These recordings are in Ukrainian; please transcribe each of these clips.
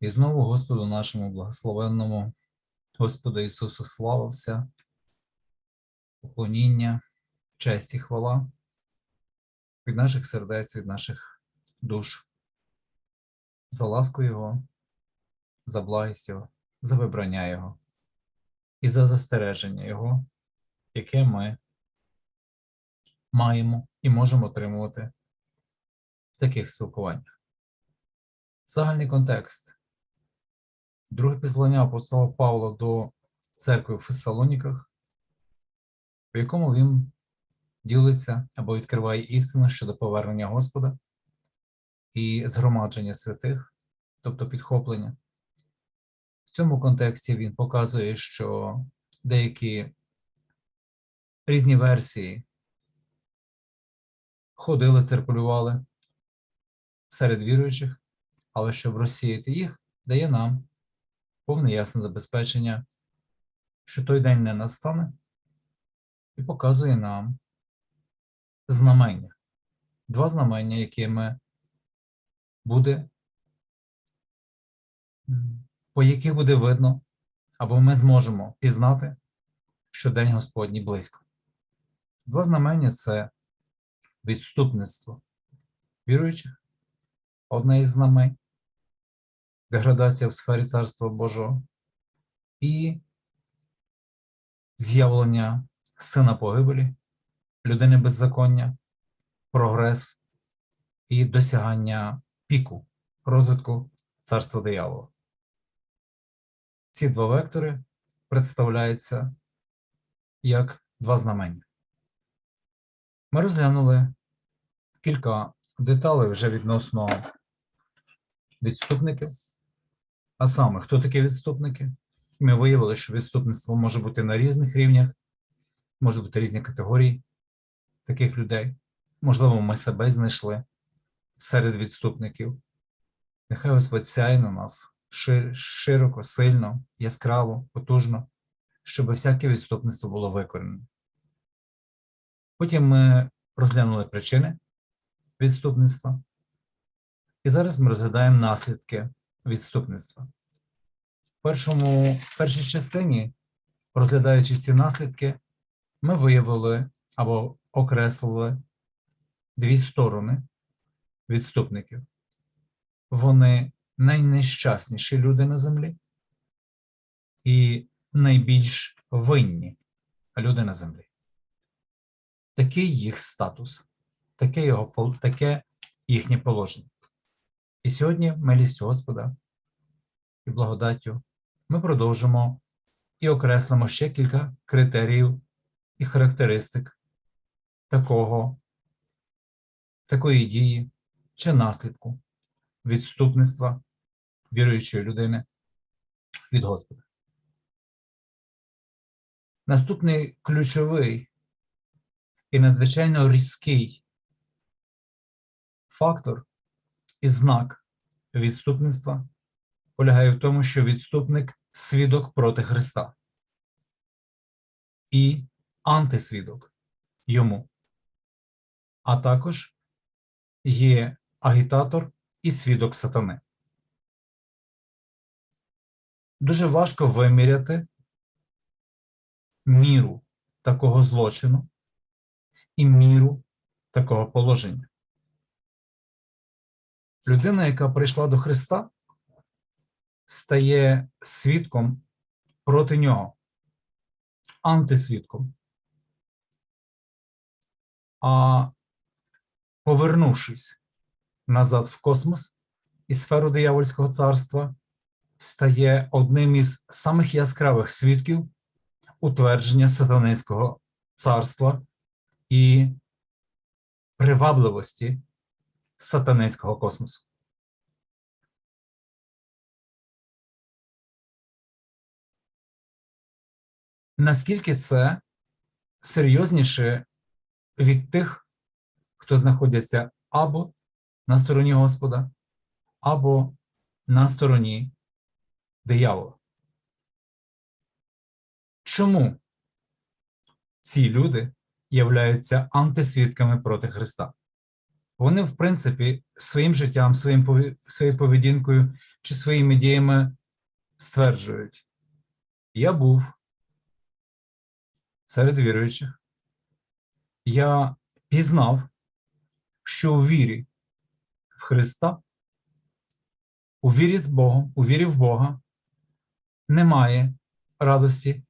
І знову Господу нашому благословенному, Господу Ісусу, слава вся, поклоніння, честь і хвала від наших сердець, від наших душ, за ласку Його, за благість Його, за вибрання Його і за застереження Його, яке ми маємо і можемо отримувати в таких спілкуваннях. Загальний контекст. Друге післання апостола Павла до церкви в Фессалоніках, в якому він ділиться або відкриває істину щодо повернення Господа і згромадження святих, тобто підхоплення. В цьому контексті він показує, що деякі різні версії ходили, циркулювали серед віруючих, але щоб розсіяти їх, дає нам повне ясне забезпечення, що той день не настане, і показує нам знамення. Два знамення, якими буде, по яких буде видно, або ми зможемо пізнати, що День Господній близько. Два знамення це відступництво віруючих, одне із знамень, деградація в сфері Царства Божого і з'явлення сина погибелі, людини беззаконня, прогрес і досягання піку розвитку царства диявола. Ці два вектори представляються як два знамення. Ми розглянули кілька деталей вже відносно відступників. А саме, хто такі відступники? Ми виявили, що відступництво може бути на різних рівнях, може бути різні категорії таких людей. Можливо, ми себе знайшли серед відступників. Нехай Господь сяє на нас широко, сильно, яскраво, потужно, щоб всяке відступництво було викоренено. Потім ми розглянули причини відступництва. І зараз ми розглядаємо наслідки відступництва. В першому, в першій частині, розглядаючи ці наслідки, ми виявили або окреслили дві сторони відступників. Вони найнещасніші люди на землі і найбільш винні люди на землі. Такий їх статус, таке, його, таке їхнє положення. І сьогодні, милістю Господа і благодаттю, ми продовжимо і окреслимо ще кілька критеріїв і характеристик такого, такої дії чи наслідку відступництва віруючої людини від Господа. Наступний ключовий і надзвичайно різкий фактор і знак відступництва полягає в тому, що відступник свідок проти Христа і антисвідок йому, а також є агітатор і свідок сатани. Дуже важко виміряти міру такого злочину і міру такого положення. Людина, яка прийшла до Христа, стає свідком проти нього, антисвідком. А повернувшись назад в космос і сферу диявольського царства, стає одним із самих яскравих свідків утвердження сатанинського царства і привабливості сатанинського космосу. Наскільки це серйозніше від тих, хто знаходяться або на стороні Господа, або на стороні диявола? Чому ці люди являються антисвідками проти Христа? Вони, в принципі, своїм життям, своїм своєю поведінкою чи своїми діями стверджують: Я був серед віруючих, я пізнав, що у вірі в Христа, у вірі з Богом, у вірі в Бога немає радості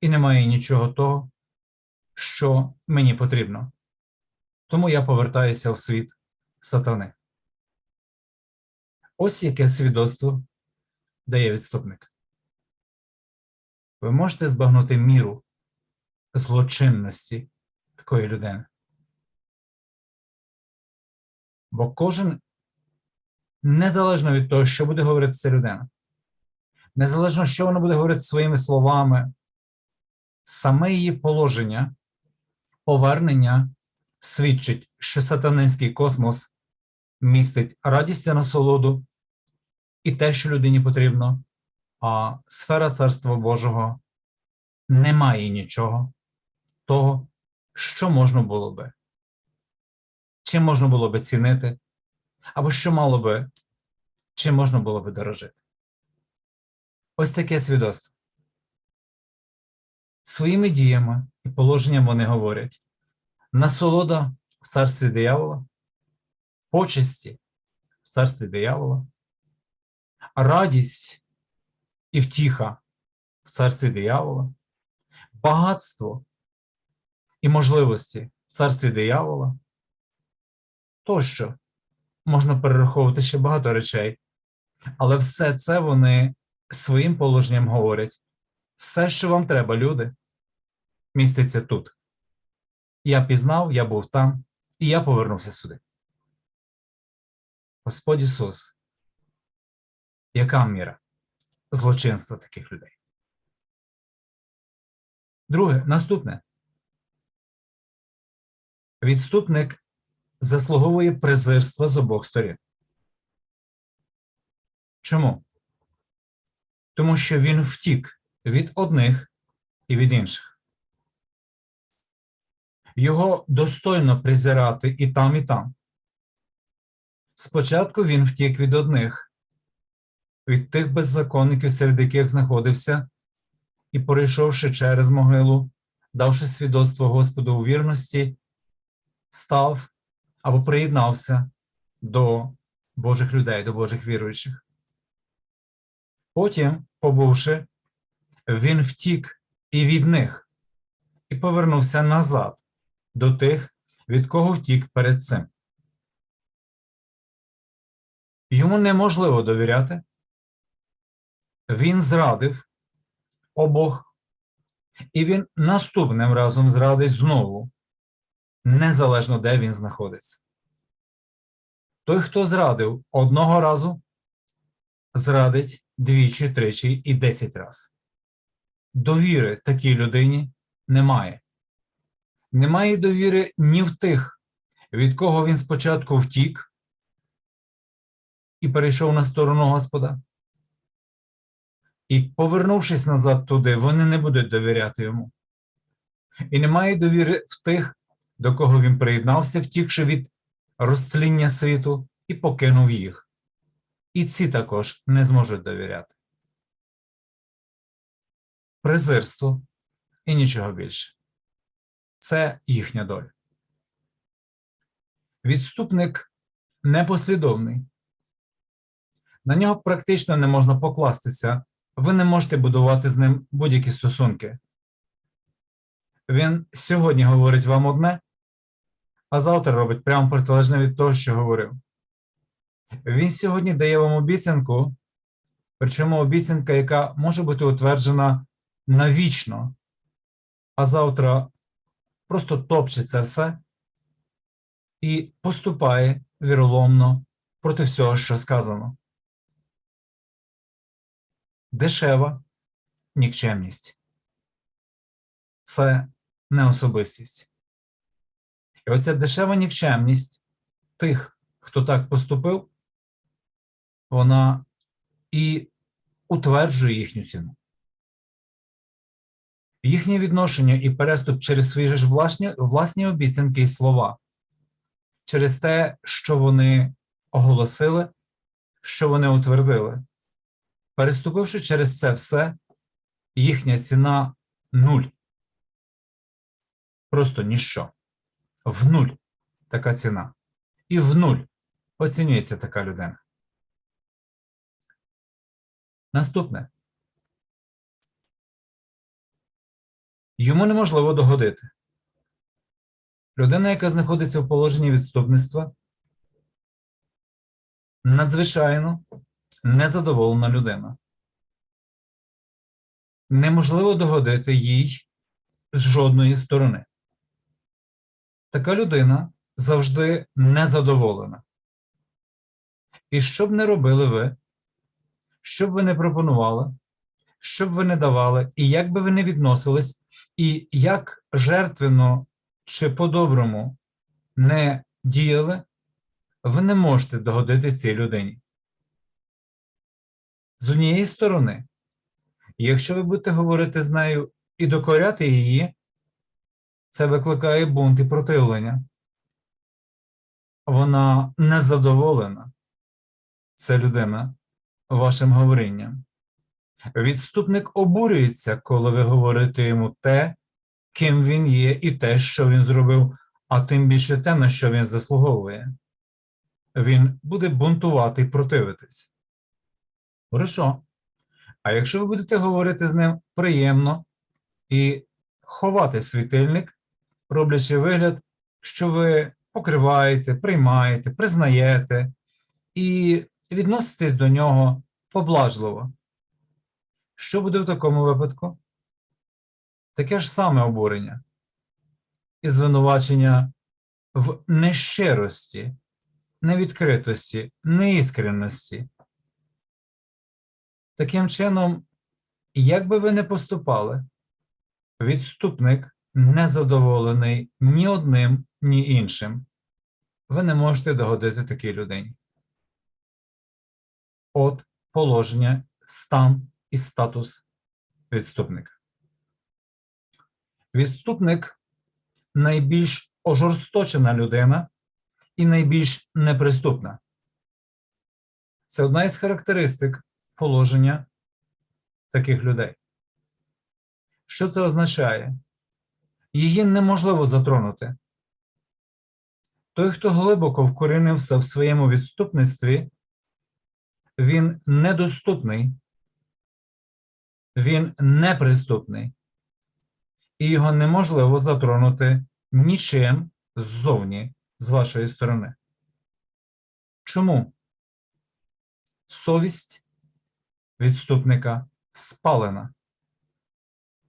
і немає нічого того, що мені потрібно. Тому я повертаюся в світ сатани. Ось яке свідоцтво дає відступник. Ви можете збагнути міру злочинності такої людини. Бо кожен, незалежно від того, що буде говорити ця людина, незалежно, що вона буде говорити своїми словами, саме її положення, повернення свідчить, що сатанинський космос містить радість та насолоду і те, що людині потрібно, а сфера Царства Божого не має нічого того, що можна було би, чим можна було би цінити, або що мало би, чим можна було би дорожити. Ось таке свідоцтво. Своїми діями і положенням вони говорять: насолода в царстві диявола, почесті в царстві диявола, радість і втіха в царстві диявола, багатство і можливості в царстві диявола, тощо можна перераховувати ще багато речей, але все це вони своїм положенням говорять. Все, що вам треба, люди, міститься тут. Я пізнав, я був там, і я повернувся сюди. Господь Ісус, яка міра злочинства таких людей? Друге, наступне. Відступник заслуговує презирства з обох сторін. Чому? Тому що він втік від одних і від інших. Його достойно презирати і там, і там. Спочатку він втік від одних, від тих беззаконників, серед яких знаходився, і, перейшовши через могилу, давши свідоцтво Господу у вірності, став або приєднався до Божих людей, до Божих віруючих. Потім, побувши, він втік і від них, і повернувся назад до тих, від кого втік перед цим. Йому неможливо довіряти. Він зрадив обох, і він наступним разом зрадить знову, незалежно де він знаходиться. Той, хто зрадив одного разу, зрадить двічі, тричі і десять разів. Довіри такій людині немає. Немає довіри ні в тих, від кого він спочатку втік і перейшов на сторону Господа. І, повернувшись назад туди, вони не будуть довіряти йому. І немає довіри в тих, до кого він приєднався, втікши від розтління світу і покинув їх. І ці також не зможуть довіряти. Презирство і нічого більше. Це їхня доля. Відступник непослідовний. На нього практично не можна покластися, ви не можете будувати з ним будь-які стосунки. Він сьогодні говорить вам одне, а завтра робить прямо протилежне від того, що говорив. Він сьогодні дає вам обіцянку, причому обіцянка, яка може бути утверджена навічно, а завтра просто топче це все і поступає віроломно проти всього, що сказано. Дешева нікчемність. Це не особистість. І оця дешева нікчемність тих, хто так поступив, вона і утверджує їхню ціну. Їхнє відношення і переступ через свої ж власні, власні обіцянки і слова, через те, що вони оголосили, що вони утвердили, переступивши через це все, їхня ціна нуль. Просто ніщо. В нуль така ціна. І в нуль оцінюється така людина. Наступне. Йому неможливо догодити. Людина, яка знаходиться в положенні відступництва, надзвичайно незадоволена людина. Неможливо догодити їй з жодної сторони. Така людина завжди незадоволена. І що б не робили ви, що б ви не пропонували, що б ви не давали, і як би ви не відносились, і як жертвенно чи по-доброму не діяли, ви не можете догодити цій людині. З однієї сторони, якщо ви будете говорити з нею і докоряти її, це викликає бунт і противлення. Вона незадоволена, це людина, вашим говорінням. Відступник обурюється, коли ви говорите йому те, ким він є, і те, що він зробив, а тим більше те, на що він заслуговує. Він буде бунтувати і противитись. Хорошо. А якщо ви будете говорити з ним приємно і ховати світильник, роблячи вигляд, що ви покриваєте, приймаєте, признаєте і відноситесь до нього поблажливо. Що буде в такому випадку? Таке ж саме обурення і звинувачення в нещирості, невідкритості, неіскренності. Таким чином, як би ви не поступали, відступник незадоволений ні одним, ні іншим. Ви не можете догодити такій людині. От положення, стан і статус відступника. Відступник найбільш ожорсточена людина і найбільш неприступна. Це одна із характеристик положення таких людей. Що це означає? Її неможливо затронути. Той, хто глибоко вкорінився в своєму відступництві, він недоступний, він неприступний, і його неможливо затронути нічим ззовні з вашої сторони. Чому? Совість відступника спалена.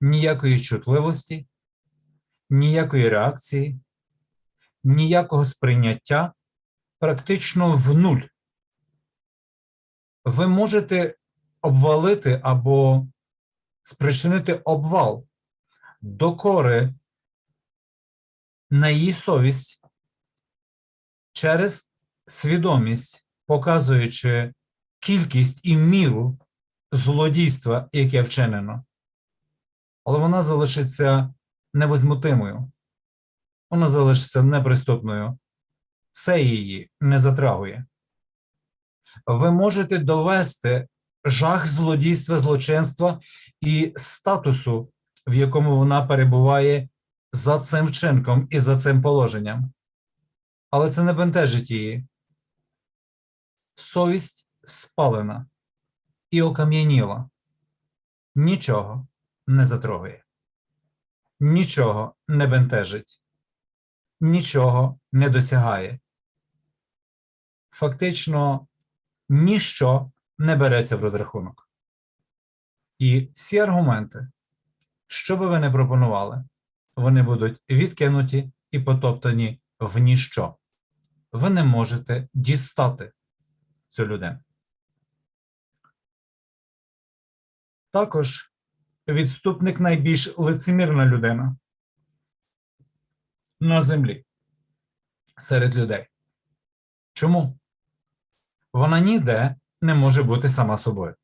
Ніякої чутливості, ніякої реакції, ніякого сприйняття практично в нуль. Ви можете обвалити або спричинити обвал докори на її совість через свідомість, показуючи кількість і міру злодійства, яке вчинено. Але вона залишиться невозмутимою, вона залишиться неприступною. Це її не затрагує. Ви можете довести жах злодійства, злочинства і статусу, в якому вона перебуває за цим вчинком і за цим положенням. Але це не бентежить її. Совість спалена і окам'яніла. Нічого не затрогає, нічого не бентежить, нічого не досягає. Фактично, ніщо не береться в розрахунок. І всі аргументи, що би ви не пропонували, вони будуть відкинуті і потоптані в ніщо. Ви не можете дістати цю людину. Також відступник найбільш лицемірна людина на землі серед людей. Чому? Вона ніде не може бути сама собою.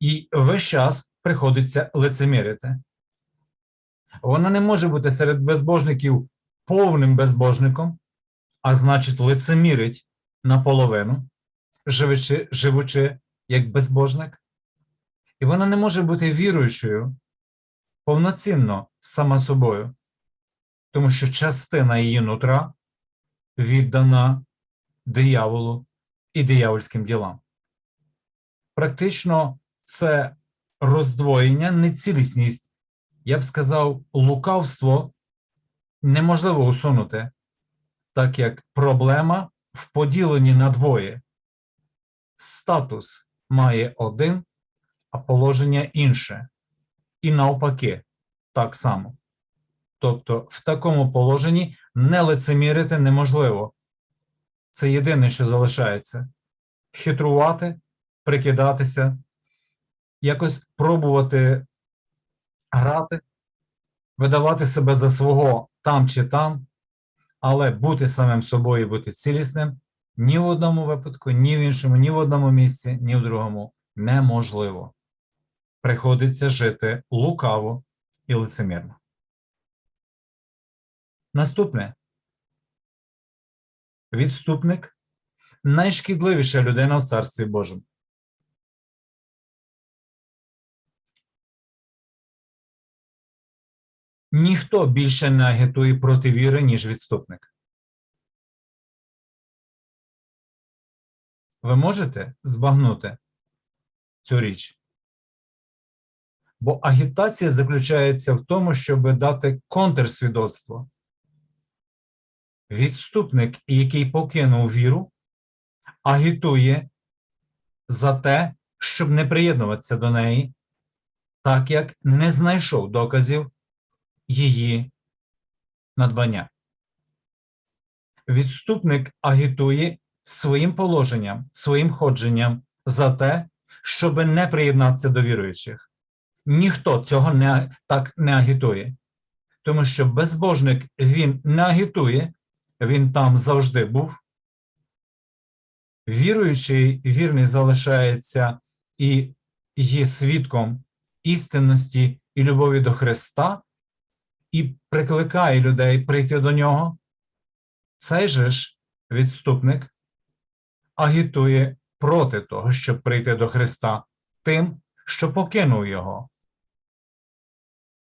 І весь час приходиться лицемірити. Вона не може бути серед безбожників повним безбожником, а значить, лицемірить наполовину. живучи, живучи як безбожник, і вона не може бути віруючою повноцінно сама собою, тому що частина її нутра віддана дияволу і диявольським ділам. Практично це роздвоєння, нецілісність, я б сказав, лукавство неможливо усунути, так як проблема в поділенні на двоє. Статус має один, а положення інше. І навпаки, так само. Тобто, в такому положенні не лицемірити неможливо. Це єдине, що залишається: хитрувати, прикидатися, якось пробувати грати, видавати себе за свого там чи там, але бути самим собою, бути цілісним ні в одному випадку, ні в іншому, ні в одному місці, ні в другому неможливо. Приходиться жити лукаво і лицемірно. Наступне. Відступник найшкідливіша людина в Царстві Божому. Ніхто більше не агітує проти віри, ніж відступник. Ви можете збагнути цю річ? Бо агітація заключається в тому, щоб дати контрсвідоцтво. Відступник, який покинув віру, агітує за те, щоб не приєднуватися до неї, так як не знайшов доказів її надбання. Відступник агітує своїм положенням, своїм ходженням за те, щоб не приєднатися до віруючих. Ніхто цього не, так не агітує, тому що безбожник він не агітує, він там завжди був. Віруючий, вірний залишається і є свідком істинності і любові до Христа, і прикликає людей прийти до нього. Цей же ж відступник агітує проти того, щоб прийти до Христа тим, що покинув його.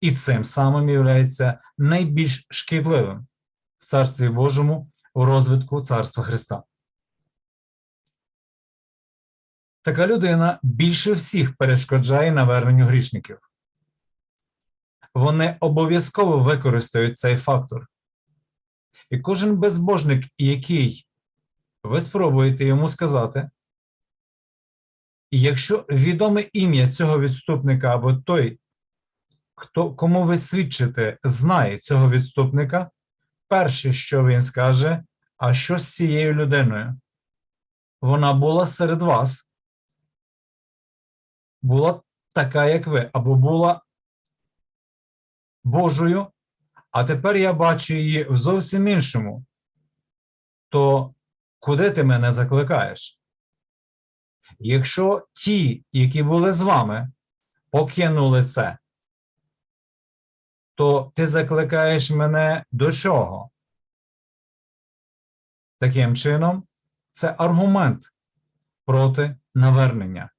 І цим самим є найбільш шкідливим в Царстві Божому у розвитку Царства Христа. Така людина більше всіх перешкоджає наверненню грішників. Вони обов'язково використають цей фактор. І кожен безбожник, який ви спробуєте йому сказати, якщо відоме ім'я цього відступника або той, хто, кому ви свідчите, знає цього відступника, перше, що він скаже, а що з цією людиною? Вона була серед вас, була така, як ви, або була Божою, а тепер я бачу її в зовсім іншому. То куди ти мене закликаєш? Якщо ті, які були з вами, покинули це, то ти закликаєш мене до чого? Таким чином, це аргумент проти навернення.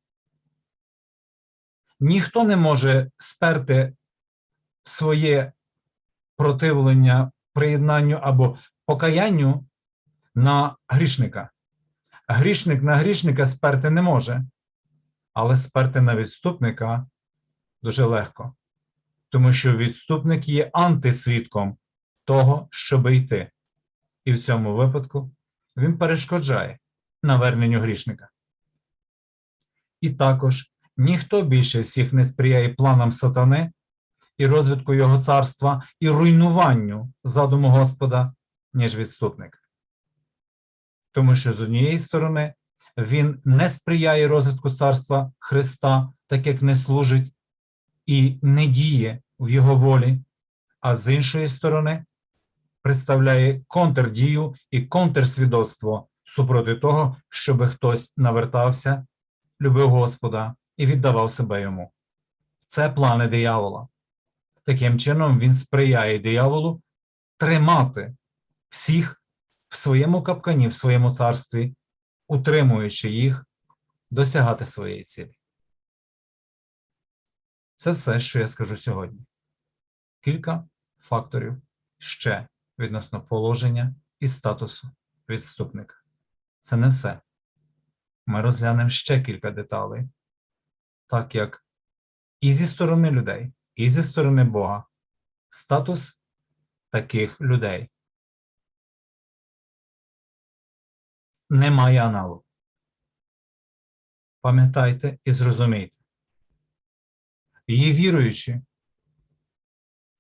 Ніхто не може сперти своє противлення приєднанню або покаянню на грішника. Грішник на грішника сперти не може, але сперти на відступника дуже легко, тому що відступник є антисвідком того, щоб йти. І в цьому випадку він перешкоджає наверненню грішника. І також ніхто більше всіх не сприяє планам сатани і розвитку його царства, і руйнуванню задуму Господа, ніж відступник. Тому що з однієї сторони він не сприяє розвитку царства Христа, так як не служить і не діє в його волі, а з іншої сторони представляє контрдію і контрсвідоцтво супроти того, щоб хтось навертався, любив Господа і віддавав себе йому. Це плани диявола. Таким чином, він сприяє дияволу тримати всіх в своєму капкані, в своєму царстві утримуючи їх досягати своєї цілі. Це все, що я скажу сьогодні. Кілька факторів ще відносно положення і статусу відступника. Це не все. Ми розглянемо ще кілька деталей, так як і зі сторони людей, і зі сторони Бога статус таких людей не має аналогу. Пам'ятайте і зрозумійте. Є віруючі,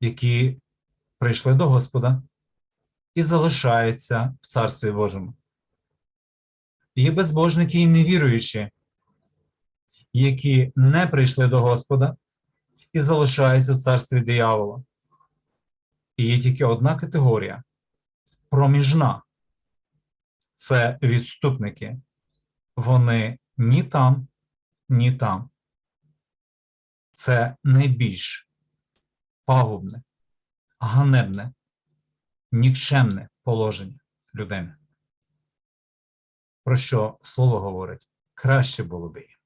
які прийшли до Господа і залишаються в Царстві Божому. Є безбожники і невіруючі, які не прийшли до Господа і залишаються в царстві диявола. І є тільки одна категорія проміжна це відступники. Вони ні там, ні там. Це найбільш пагубне, ганебне, нікчемне положення людини. Про що слово говорить? Краще було б їм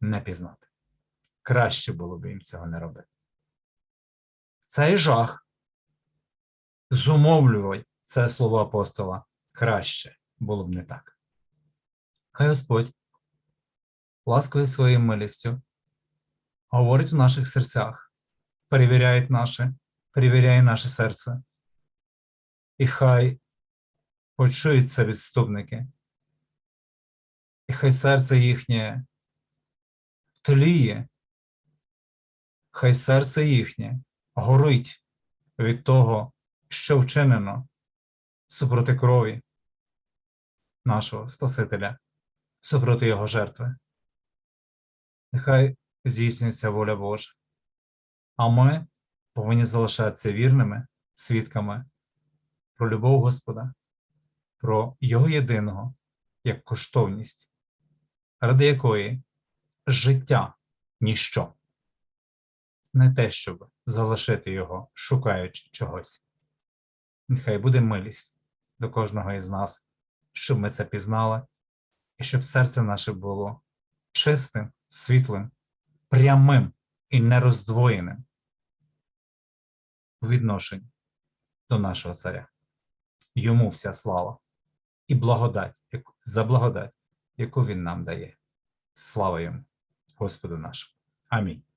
не пізнати. Краще було б їм цього не робити. Цей жах зумовлював це слово апостола краще було б не так. Хай Господь ласкою своєю милістю говорить у наших серцях, перевіряє наше, перевіряє наше серце. І хай почуються відступники, і хай серце їхнє тліє, хай серце їхнє горить від того, що вчинено супроти крові нашого Спасителя, супроти Його жертви. Нехай здійснюється воля Божа. А ми повинні залишатися вірними свідками про любов Господа, про Його єдиного як коштовність, ради якої життя ніщо, не те, щоб залишити його, шукаючи чогось. Нехай буде милість до кожного із нас, щоб ми це пізнали, і щоб серце наше було чистим, світлим, прямим і нероздвоєним у відношенні до нашого царя. Йому вся слава і благодать, за благодать, яку він нам дає. Слава йому, Господу нашому. Амінь.